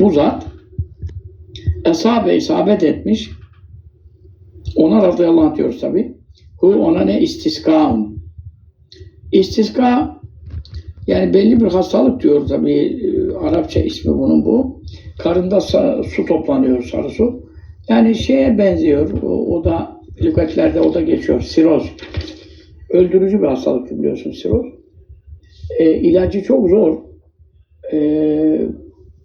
Bu zat esabe isabet etmiş. Ona radıyallahu anh diyoruz tabi. Hu ona ne istiskaun. İstiska yani belli bir hastalık diyor tabi. e, Arapça ismi bunun bu. Karında su toplanıyor sarı su. Yani şeye benziyor. O, o da lügatlerde o da geçiyor. Siroz. Öldürücü bir hastalık biliyorsun siroz. E, ilacı çok zor. E,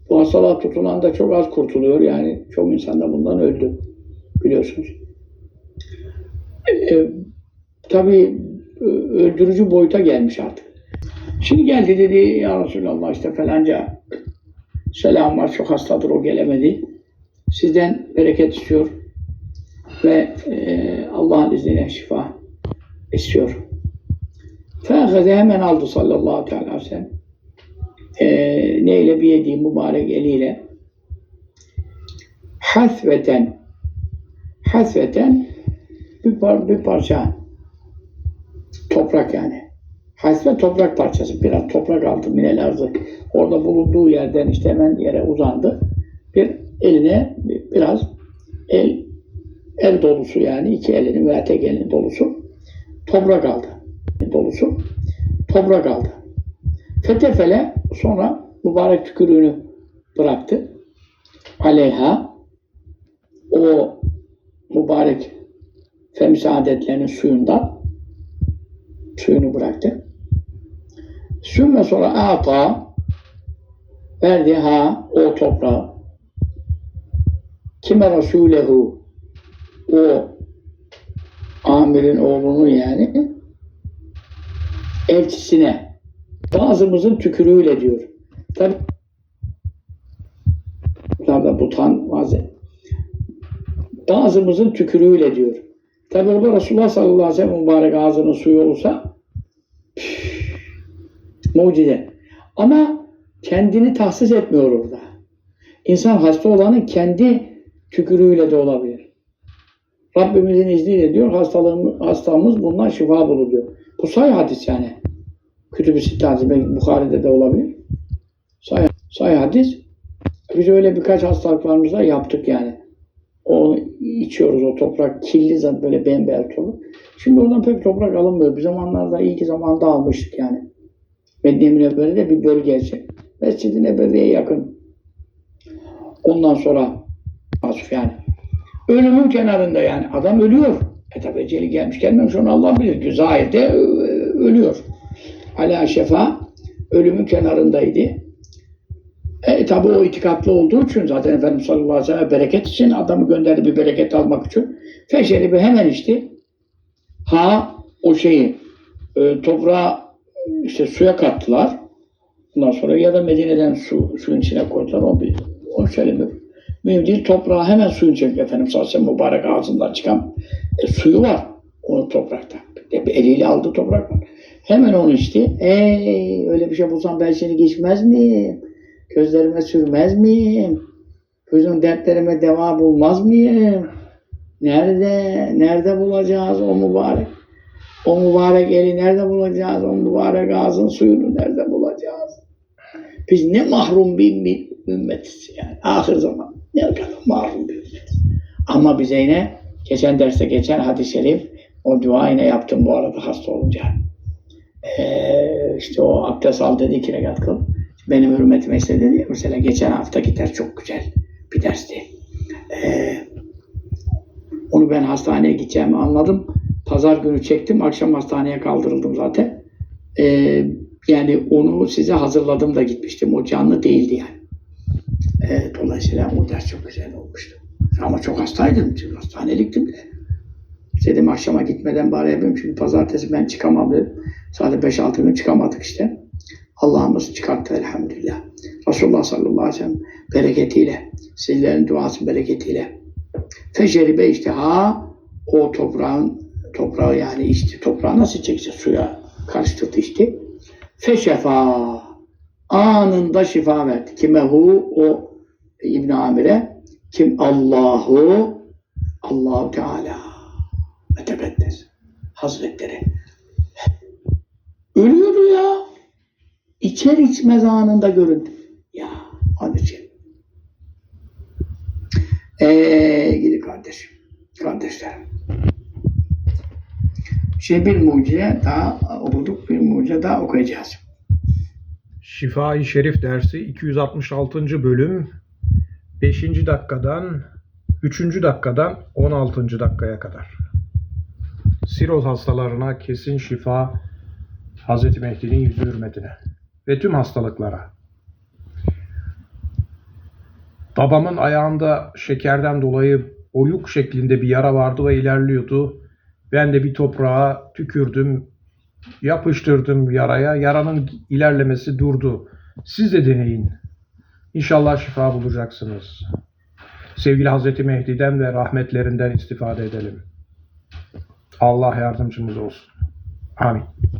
bu hastalığa tutulan da çok az kurtuluyor. Yani çok insan da bundan öldü. Biliyorsunuz. E, tabii öldürücü boyuta gelmiş artık. Şimdi geldi dedi ya Resulallah işte falanca selam var çok hastadır o gelemedi. Sizden bereket istiyor ve e, Allah'ın izniyle şifa istiyor. Fâhâze hemen aldı sallallahu aleyhi ve sellem. E, neyle bir yediği mübarek eliyle hasveten hasveten bir, par, bir parça toprak yani. Hasve toprak parçası. Biraz toprak aldı minel arzı. Orada bulunduğu yerden işte hemen yere uzandı. Bir eline bir- biraz el el dolusu yani iki elinin veya tek elinin dolusu toprak aldı. Dolusu toprak aldı. Fetefele sonra mübarek tükürüğünü bıraktı. Aleyha o mübarek femiz adetlerinin suyundan suyunu bıraktı. Sümme sonra ata verdi ha o toprağı kime Resulehu o amirin oğlunu yani elçisine bazımızın tükürüğüyle diyor. Tabi da butan bazen bazımızın tükürüğüyle diyor. Tabi orada Resulullah sallallahu aleyhi ve sellem mübarek ağzının suyu olsa püf, mucize. Ama kendini tahsis etmiyor orada. İnsan hasta olanın kendi tükürüğüyle de olabilir. Rabbimizin izniyle diyor hastalığımız, hastamız bundan şifa bulur diyor. Bu say hadis yani. Kütüb-i Sitte hadisi, belki Bukhari'de de olabilir. Say, say hadis. Biz öyle birkaç hastalıklarımızda yaptık yani. O içiyoruz o toprak kirli zaten böyle bembeyaz toprak. Şimdi oradan pek toprak alınmıyor. Bir zamanlarda iyi ki zamanda almıştık yani. Medine Münevvere'de bir bölgesi. Mescid-i Nebevi'ye yakın. Ondan sonra Asuf yani. Ölümün kenarında yani. Adam ölüyor. E tabi eceli gelmiş gelmemiş onu Allah bilir. Zahirde e, ölüyor. Ala şefa ölümün kenarındaydı. E tabi o itikatlı olduğu için zaten Efendimiz sallallahu aleyhi ve sellem bereket için adamı gönderdi bir bereket almak için. Feşeribi hemen içti. Ha o şeyi e, toprağa işte suya kattılar. Ondan sonra ya da Medine'den su, suyun içine koydular. O bir o söylemiyor. Mühim değil toprağı hemen suyun içine Efendimiz sallallahu aleyhi ve sellem mübarek ağzından çıkan e, suyu var o toprakta. E, eliyle aldı toprak var. Hemen onu içti. Ey öyle bir şey bulsam ben seni geçmez miyim? Gözlerime sürmez miyim? Gözün dertlerime deva bulmaz mıyım? Nerede? Nerede bulacağız o mübarek? O mübarek eli nerede bulacağız? O mübarek ağzın suyunu nerede bulacağız? Biz ne mahrum bir ümmet- ümmetiz yani. Ahir zaman ne kadar mahrum bir ümmetiz. Ama bize yine geçen derste geçen hadis-i şerif o dua yine yaptım bu arada hasta olunca. Ee, işte o abdest al dedi iki rekat kıl. Benim hürmetime ise dedi ya, mesela geçen haftaki ders çok güzel bir dersti. Ee, onu ben hastaneye gideceğimi anladım. Pazar günü çektim. Akşam hastaneye kaldırıldım zaten. Ee, yani onu size hazırladım da gitmiştim. O canlı değildi yani. Ee, dolayısıyla o ders çok güzel olmuştu. Ama çok hastaydım. Çünkü hastaneliktim bile. Dedim akşama gitmeden bari yapayım. Çünkü pazartesi ben çıkamam dedim. Sadece 5-6 gün çıkamadık işte. Allah'ımız çıkarttı elhamdülillah. Resulullah sallallahu aleyhi ve sellem bereketiyle, sizlerin duası bereketiyle. Feceribe işte ha o toprağın toprağı yani içti. Toprağı nasıl çekecek? Suya karıştırdı içti. Feşefa anında şifa verdi. Kime hu o İbn Amir'e kim Allahu Allahu Teala ve Hazretleri Ölüyordu ya. İçer içmez anında göründü. Ya onun için. Şey. Ee, gidi kardeşim. Kardeşlerim. Şey bir mucize daha okuduk. Bir mucize daha okuyacağız. Şifa-i Şerif dersi 266. bölüm 5. dakikadan 3. dakikadan 16. dakikaya kadar. Siroz hastalarına kesin şifa Hz. Mehdi'nin yüzü hürmetine ve tüm hastalıklara. Babamın ayağında şekerden dolayı oyuk şeklinde bir yara vardı ve ilerliyordu. Ben de bir toprağa tükürdüm, yapıştırdım yaraya. Yaranın ilerlemesi durdu. Siz de deneyin. İnşallah şifa bulacaksınız. Sevgili Hazreti Mehdi'den ve rahmetlerinden istifade edelim. Allah yardımcımız olsun. Amin.